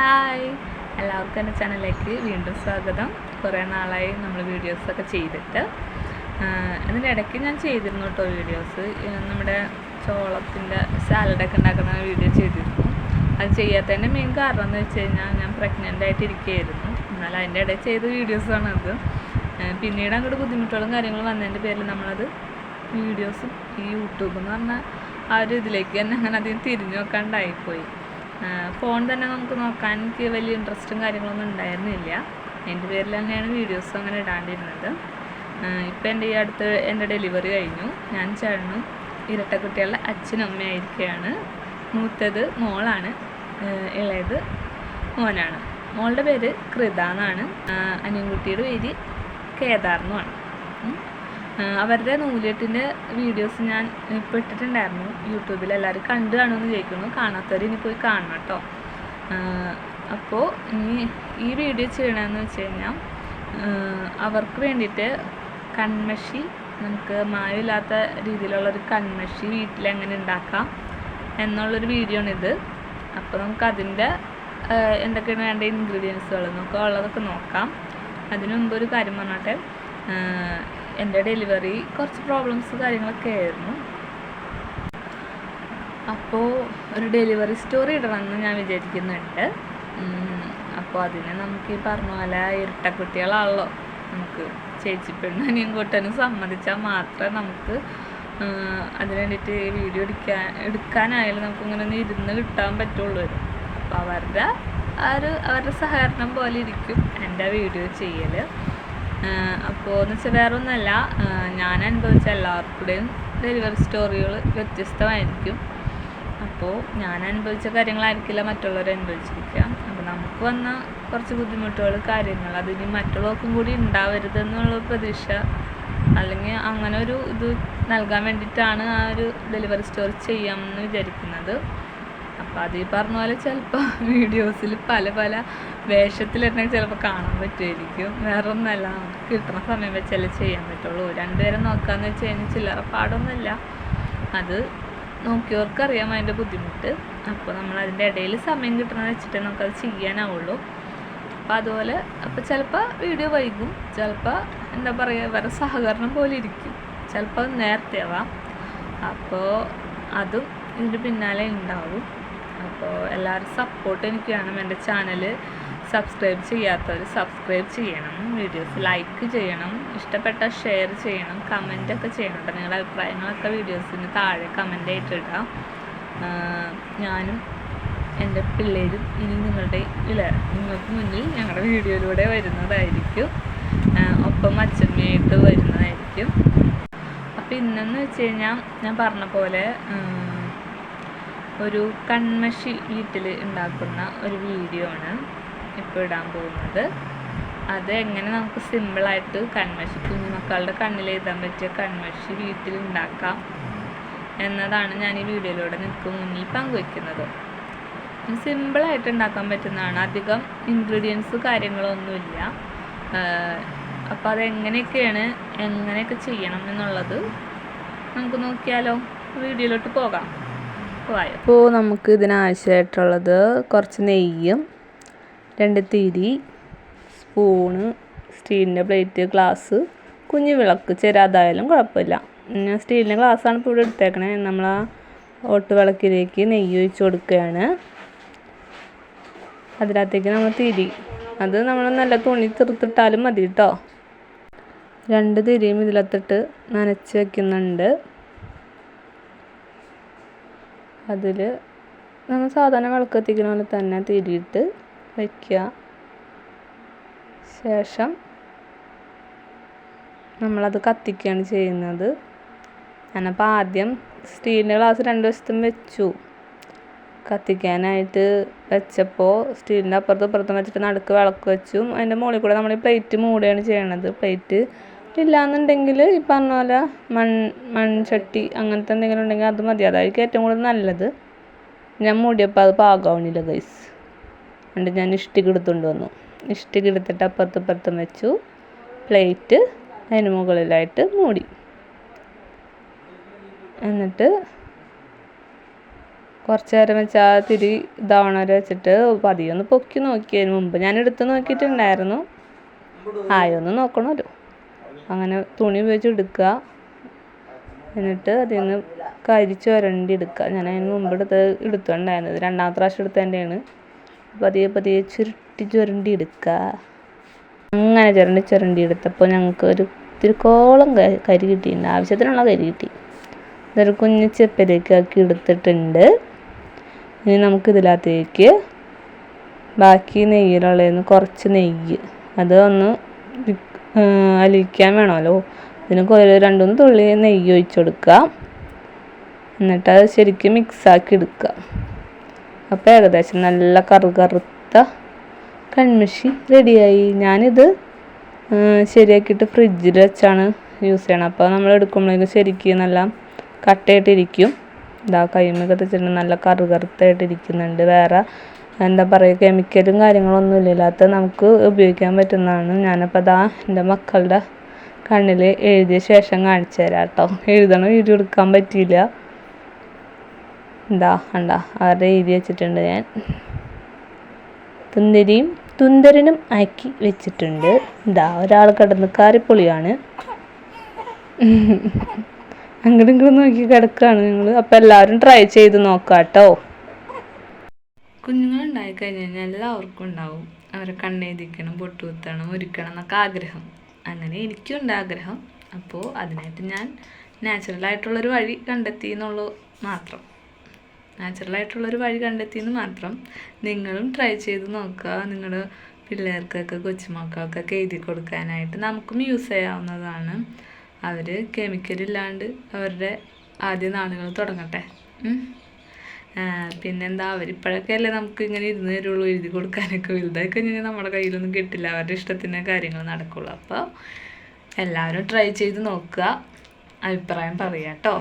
Hi. എല്ലാവർക്കും എന്റെ ചാനലിലേക്ക് വീണ്ടും സ്വാഗതം. കുറേ നാളായി നമ്മൾ വീഡിയോസൊക്കെ ചെയ്തിട്ട്. അതിന്റെ ഇടയ്ക്ക് ഞാൻ ചെയ്തിരുന്നു കേട്ടോ വീഡിയോസ് നമ്മുടെ ചോളത്തിന്റെ സാലഡൊക്കെ ഉണ്ടാക്കുന്ന വീഡിയോ ചെയ്തിരുന്നു. അത് ചെയ്യാത്തതിന്റെ മെയിൻ കാരണം എന്ന് വെച്ച് കഴിഞ്ഞാൽ ഞാൻ പ്രഗ്നന്റ് ആയിട്ടിരിക്കുകയായിരുന്നു. എന്നാൽ അതിന്റെ ഇടയിൽ ചെയ്ത വീഡിയോസാണ് അത്. പിന്നീട് അങ്ങോട്ട് ബുദ്ധിമുട്ടുകളും കാര്യങ്ങളും വന്നതിന്റെ പേരിൽ നമ്മളത് വീഡിയോസും ഈ യൂട്യൂബ് എന്ന് പറഞ്ഞാൽ ആ ഒരു ഇതിലേക്ക് തന്നെ അങ്ങനെ അധികം തിരിഞ്ഞു നോക്കാണ്ടായിപ്പോയി. ഫോൺ തന്നെ നമുക്ക് നോക്കാൻ എനിക്ക് വലിയ ഇൻട്രസ്റ്റും കാര്യങ്ങളൊന്നും ഉണ്ടായിരുന്നില്ല. എന്റെ പേരിൽ തന്നെയാണ് വീഡിയോസ് അങ്ങനെ ഇടാണ്ടിരുന്നത്. ഇപ്പം എന്റെ ഈ അടുത്ത് എന്റെ ഡെലിവറി കഴിഞ്ഞു. ഞാൻ ചേട്ടനും ഇരട്ടക്കുട്ടികളുടെ അച്ഛനും അമ്മയായിരിക്കുകയാണ് മൂത്തത് മോളാണ്. ഇളയത് മോനാണ്. മോളുടെ പേര് കൃത എന്നാണ് അനിയൻകുട്ടിയുടെ പേര് കേദാർ എന്നുമാണ് അവരുടെ നൂലെട്ടിന്റെ വീഡിയോസ് ഞാൻ ഇട്ടിട്ടുണ്ടായിരുന്നു. യൂട്യൂബിൽ എല്ലാവരും കണ്ടു കാണുമെന്ന് ചോദിക്കുന്നു കാണാത്തവർ ഇനി പോയി കാണണം കേട്ടോ അപ്പോൾ ഇനി ഈ വീഡിയോ ചെയ്യണമെന്ന് വെച്ച് കഴിഞ്ഞാൽ അവർക്ക് വേണ്ടിയിട്ട് കൺമഷി നമുക്ക് മായമില്ലാത്ത രീതിയിലുള്ളൊരു കൺമഷി വീട്ടിൽ എങ്ങനെ ഉണ്ടാക്കാം എന്നുള്ളൊരു വീഡിയോ ആണിത്. അപ്പോൾ നമുക്ക് അതിന്റെ എന്തൊക്കെയാണ് വേണ്ട ഇൻഗ്രീഡിയൻസുകൾ നമുക്ക് ഉള്ളതൊക്കെ നോക്കാം. അതിനു മുമ്പ് ഒരു കാര്യം പറഞ്ഞോട്ടെ? എന്റെ ഡെലിവറി കുറച്ച് പ്രോബ്ലംസ് കാര്യങ്ങളൊക്കെ ആയിരുന്നു. അപ്പോൾ ഒരു ഡെലിവറി സ്റ്റോറി ഇടണമെന്ന് ഞാൻ വിചാരിക്കുന്നുണ്ട്. അപ്പോൾ അതിനെ നമുക്ക് ഈ പറഞ്ഞ പോലെ ഇരട്ടക്കുട്ടികളാണല്ലോ. നമുക്ക് ചേച്ചി പെണ്ണനിയും കൂട്ടനും സമ്മതിച്ചാൽ മാത്രമേ നമുക്ക് അതിന് വേണ്ടിയിട്ട് വീഡിയോ എടുക്കാൻ എടുക്കാനായാലും നമുക്ക് ഇങ്ങനെ ഒന്ന് ഇരുന്ന് കിട്ടാൻ പറ്റുള്ളൂ. അപ്പോൾ അവരുടെ ആ ഒരു അവരുടെ സഹകരണം പോലെ ഇരിക്കും എന്റെ വീഡിയോ ചെയ്യൽ അപ്പോൾ എന്ന് വെച്ചാൽ വേറെ ഞാൻ അനുഭവിച്ച എല്ലാവർക്കുടെയും ഡെലിവറി സ്റ്റോറികൾ വ്യത്യസ്തമായിരിക്കും. അപ്പോൾ ഞാൻ അനുഭവിച്ച കാര്യങ്ങളായിരിക്കില്ല മറ്റുള്ളവർ അനുഭവിച്ചിരിക്കുക. അപ്പോൾ നമുക്ക് വന്ന കുറച്ച് ബുദ്ധിമുട്ടുകൾ കാര്യങ്ങൾ അതിന് മറ്റുള്ളവർക്കും കൂടി ഉണ്ടാവരുത് എന്നുള്ള പ്രതീക്ഷ അല്ലെങ്കിൽ അങ്ങനെ ഒരു ഇത് നൽകാൻ വേണ്ടിയിട്ടാണ് ആ ഒരു ഡെലിവറി സ്റ്റോറി ചെയ്യാമെന്ന് വിചാരിക്കുന്നത്. അപ്പോൾ അത് പറഞ്ഞ പോലെ ചിലപ്പോൾ വീഡിയോസിൽ പല പല വേഷത്തിൽ തന്നെ ചിലപ്പോൾ കാണാൻ പറ്റുമായിരിക്കും. വേറെ ഒന്നല്ല നമുക്ക് കിട്ടുന്ന സമയം വെച്ചല്ലേ ചെയ്യാൻ പറ്റുള്ളൂ. രണ്ടുപേരും നോക്കാമെന്ന് വെച്ച് കഴിഞ്ഞാൽ ചില്ലറ പാടൊന്നുമില്ല. അത് നോക്കിയവർക്കറിയാം അതിന്റെ ബുദ്ധിമുട്ട്. അപ്പോൾ നമ്മൾ അതിന്റെ ഇടയിൽ സമയം കിട്ടണമെന്ന് വെച്ചിട്ട് നമുക്കത് ചെയ്യാനാവുള്ളൂ. അപ്പോൾ അതുപോലെ അപ്പോൾ ചിലപ്പോൾ വീഡിയോ വൈകും. ചിലപ്പോൾ എന്താ പറയുക വേറെ സഹകരണം പോലെ ഇരിക്കും. ചിലപ്പോൾ നേരത്തെ ആവാം. അപ്പോൾ അതും ഇതിന്റെ പിന്നാലെ ഉണ്ടാവും. അപ്പോൾ എല്ലാവരും സപ്പോർട്ട് എനിക്ക് വേണം എന്റെ ചാനൽ സബ്സ്ക്രൈബ് ചെയ്യാത്തവർ സബ്സ്ക്രൈബ് ചെയ്യണം. വീഡിയോസ് ലൈക്ക് ചെയ്യണം. ഇഷ്ടപ്പെട്ട ഷെയർ ചെയ്യണം. കമന്റ് ഒക്കെ ചെയ്യണം കേട്ടോ. നിങ്ങളുടെ അഭിപ്രായങ്ങളൊക്കെ വീഡിയോസിന് താഴെ കമന്റ് ആയിട്ട് ഇടാം. ഞാനും എന്റെ പിള്ളേരും ഇനി നിങ്ങളുടെ ഇല്ല നിങ്ങൾക്ക് മുന്നിൽ ഞങ്ങളുടെ വീഡിയോയിലൂടെ വരുന്നതായിരിക്കും. ഒപ്പം അച്ഛമ്മയായിട്ട് വരുന്നതായിരിക്കും. അപ്പോൾ ഇന്നെന്ന് വെച്ച് കഴിഞ്ഞാൽ ഞാൻ പറഞ്ഞ പോലെ ഒരു കൺമഷി വീട്ടിൽ ഉണ്ടാക്കുന്ന ഒരു വീഡിയോ ആണ് ഇപ്പോൾ ഇടാൻ പോകുന്നത്. അത് എങ്ങനെ നമുക്ക് സിമ്പിളായിട്ട് കൺമഷി കുഞ്ഞുമക്കളുടെ കണ്ണിൽ എഴുതാൻ പറ്റിയ കൺമഷി വീട്ടിൽ ഉണ്ടാക്കാം എന്നതാണ് ഞാൻ ഈ വീഡിയോയിലൂടെ നിങ്ങൾക്ക് മുന്നിൽ പങ്കുവയ്ക്കുന്നത് സിമ്പിളായിട്ട് ഉണ്ടാക്കാൻ പറ്റുന്നതാണ്. അധികം ഇൻഗ്രീഡിയൻസ് കാര്യങ്ങളൊന്നുമില്ല. അപ്പോൾ അതെങ്ങനെയൊക്കെയാണ് എങ്ങനെയൊക്കെ ചെയ്യണം എന്നുള്ളത് നമുക്ക് നോക്കിയാലോ. വീഡിയോയിലോട്ട് പോകാം. അപ്പോൾ നമുക്ക് ഇതിനാവശ്യമായിട്ടുള്ളത് കുറച്ച് നെയ്യും രണ്ട് തിരി സ്പൂണ് സ്റ്റീലിന്റെ പ്ലേറ്റ് ഗ്ലാസ് കുഞ്ഞു വിളക്ക് ചെരാതായാലും കുഴപ്പമില്ല. ഞാൻ സ്റ്റീലിന്റെ ഗ്ലാസ്സാണ് ഇപ്പോൾ ഇവിടെ എടുത്തേക്കണേ. നമ്മൾ ആ ഓട്ട് വിളക്കിലേക്ക് നെയ്യ് ഒഴിച്ച് കൊടുക്കുകയാണ്. അതിനകത്തേക്ക് നമ്മൾ തിരി. അത് നമ്മൾ നല്ല തുണി തീർത്തിട്ടാലും മതി കേട്ടോ. രണ്ട് തിരിയും ഇതിലത്തിട്ട് നനച്ച് വെക്കുന്നുണ്ട്. അതിൽ നമ്മൾ സാധാരണ വിളക്ക് കത്തിക്കുന്ന പോലെ തന്നെ തിരിയിട്ട് വയ്ക്കുക. ശേഷം നമ്മളത് കത്തിക്കുകയാണ് ചെയ്യുന്നത്. ഞാനപ്പോൾ ആദ്യം സ്റ്റീലിന്റെ ഗ്ലാസ് രണ്ട് വശത്തും വെച്ചു. കത്തിക്കാനായിട്ട് വെച്ചപ്പോൾ സ്റ്റീലിന്റെ അപ്പുറത്തും ഇപ്പുറത്തും വെച്ചിട്ട് നടുക്ക് വിളക്ക് വെച്ചു. അതിന്റെ മുകളിൽ കൂടെ നമ്മൾ പ്ലേറ്റ് മൂടുകയാണ് ചെയ്യണത്. പ്ലേറ്റ് ഇല്ലാന്നുണ്ടെങ്കിൽ ഈ പറഞ്ഞ പോലെ മൺ മൺചട്ടി അങ്ങനത്തെ എന്തെങ്കിലും ഉണ്ടെങ്കിൽ അത് മതി. അതായിരിക്കും ഏറ്റവും കൂടുതൽ നല്ലത്. ഞാൻ മൂടിയപ്പോൾ അത് പാകമാവണില്ല ഗൈസ് എന്നിട്ട് ഞാൻ ഇഷ്ടിക എടുത്തുകൊണ്ട് വന്നു. ഇഷ്ടിക എടുത്തിട്ട് അപ്പുറത്തും ഇപ്പുറത്തും വെച്ചു. പ്ലേറ്റ് അതിന് മുകളിലായിട്ട് മൂടി. എന്നിട്ട് കുറച്ച് നേരം വെച്ചാൽ തിരി ഇതാവണ വരെ വെച്ചിട്ട് പതിയൊന്ന് പൊക്കി നോക്കിയതിന് മുമ്പ് ഞാൻ എടുത്ത് നോക്കിയിട്ടുണ്ടായിരുന്നു. ആയൊന്ന് നോക്കണമല്ലോ. അങ്ങനെ തുണി ഉപയോഗിച്ച് എടുക്കുക. എന്നിട്ട് അതിൽ നിന്ന് കരിച്ച് വരണ്ടി എടുക്കുക. ഞാൻ അതിന് മുമ്പ് എടുത്ത് എടുത്തുണ്ടായിരുന്നത് രണ്ടാമത്തെ പ്രാവശ്യം എടുത്തതിന്റെയാണ് പതിയെ പതിയെ ചുരുട്ടി ചുരണ്ടി എടുക്കുക. അങ്ങനെ ചുരണ്ടി ചുരണ്ടി എടുത്തപ്പോൾ ഞങ്ങൾക്ക് ഒരു തിരുക്കോളം ക- കരി കിട്ടിയിട്ടുണ്ട്. ആവശ്യത്തിനുള്ള കരി കിട്ടി. ഇതൊരു കുഞ്ഞു ചെപ്പിലേക്ക് ആക്കി എടുത്തിട്ടുണ്ട്. ഇനി നമുക്ക് ഇതിനകത്തേക്ക് ബാക്കി നെയ്യിലുള്ളതിന് കുറച്ച് നെയ്യ്. അത് ഒന്ന് അലിയിക്കാൻ വേണമല്ലോ. ഇതിനൊക്കെ കുറേ രണ്ടുമൂന്ന് തുള്ളി നെയ്യ് ഒഴിച്ച് കൊടുക്കുക. എന്നിട്ട് അത് ശരിക്കും മിക്സാക്കി എടുക്കുക. അപ്പോൾ ഏകദേശം നല്ല കറുകറുത്ത കൺമിഷി റെഡിയായി ഞാനിത് ശരിയാക്കിയിട്ട് ഫ്രിഡ്ജിൽ വെച്ചാണ് യൂസ് ചെയ്യണം അപ്പോൾ നമ്മൾ എടുക്കുമ്പോഴേക്കും ശരിക്കും നല്ല കട്ടയായിട്ടിരിക്കും. ഇതാ കൈമൊക്കെ വെച്ചിട്ട് നല്ല കറുകറുത്തായിട്ടിരിക്കുന്നുണ്ട് വേറെ എന്താ പറയുക കെമിക്കലും കാര്യങ്ങളൊന്നും ഇല്ലാത്ത നമുക്ക് ഉപയോഗിക്കാൻ പറ്റുന്നതാണ്. ഞാനപ്പോൾ അതാ എന്റെ മക്കളുടെ കണ്ണിൽ എഴുതിയ ശേഷം കാണിച്ചു തരാം കേട്ടോ. എഴുതണ വീഡിയോ എടുക്കാൻ പറ്റിയില്ല. എന്താ കണ്ടാ അവരുടെ എഴുതി വെച്ചിട്ടുണ്ട് ഞാൻ. തുന്തിരിയും തുന്തരനും ആക്കി വെച്ചിട്ടുണ്ട്. ഇതാ ഒരാൾ കിടന്ന് കാറിപ്പൊളിയാണ് അങ്ങോട്ടും ഇങ്ങോട്ടും നോക്കി കിടക്കുകയാണ് ഞങ്ങൾ അപ്പോൾ എല്ലാവരും ട്രൈ ചെയ്ത് നോക്കാം കേട്ടോ കുഞ്ഞുങ്ങൾ ഉണ്ടായി കഴിഞ്ഞ് കഴിഞ്ഞാൽ എല്ലാവർക്കും ഉണ്ടാവും. അവരെ കണ്ണെഴുതിക്കണം പൊട്ടുകുത്തണം ഒരുക്കണം എന്നൊക്കെ ആഗ്രഹം. അങ്ങനെ എനിക്കും ഉണ്ട് ആഗ്രഹം. അപ്പോൾ അതിനായിട്ട് ഞാൻ നാച്ചുറലായിട്ടുള്ളൊരു വഴി കണ്ടെത്തി എന്നുള്ളൂ മാത്രം നാച്ചുറലായിട്ടുള്ളൊരു വഴി കണ്ടെത്തിയെന്ന് മാത്രം നിങ്ങളും ട്രൈ ചെയ്ത് നോക്കുക. നിങ്ങൾ പിള്ളേർക്കൊക്കെ കൊച്ചുമക്കൾക്കൊക്കെ എഴുതി കൊടുക്കാനായിട്ട് നമുക്കും യൂസ് ചെയ്യാവുന്നതാണ്. അവർ കെമിക്കലില്ലാണ്ട് അവരുടെ ആദ്യ നാളുകൾ തുടങ്ങട്ടെ. പിന്നെന്താ അവരിപ്പോഴൊക്കെ അല്ലേ നമുക്ക് ഇങ്ങനെ ഇരുന്ന് തരുള്ളൂ എഴുതി കൊടുക്കാനൊക്കെ. വലുതായി കഴിഞ്ഞാൽ നമ്മുടെ കയ്യിലൊന്നും കിട്ടില്ല അവരുടെ ഇഷ്ടത്തിന് കാര്യങ്ങൾ നടക്കുള്ളൂ. അപ്പോൾ എല്ലാവരും ട്രൈ ചെയ്ത് നോക്കുക. അഭിപ്രായം പറയാം കേട്ടോ.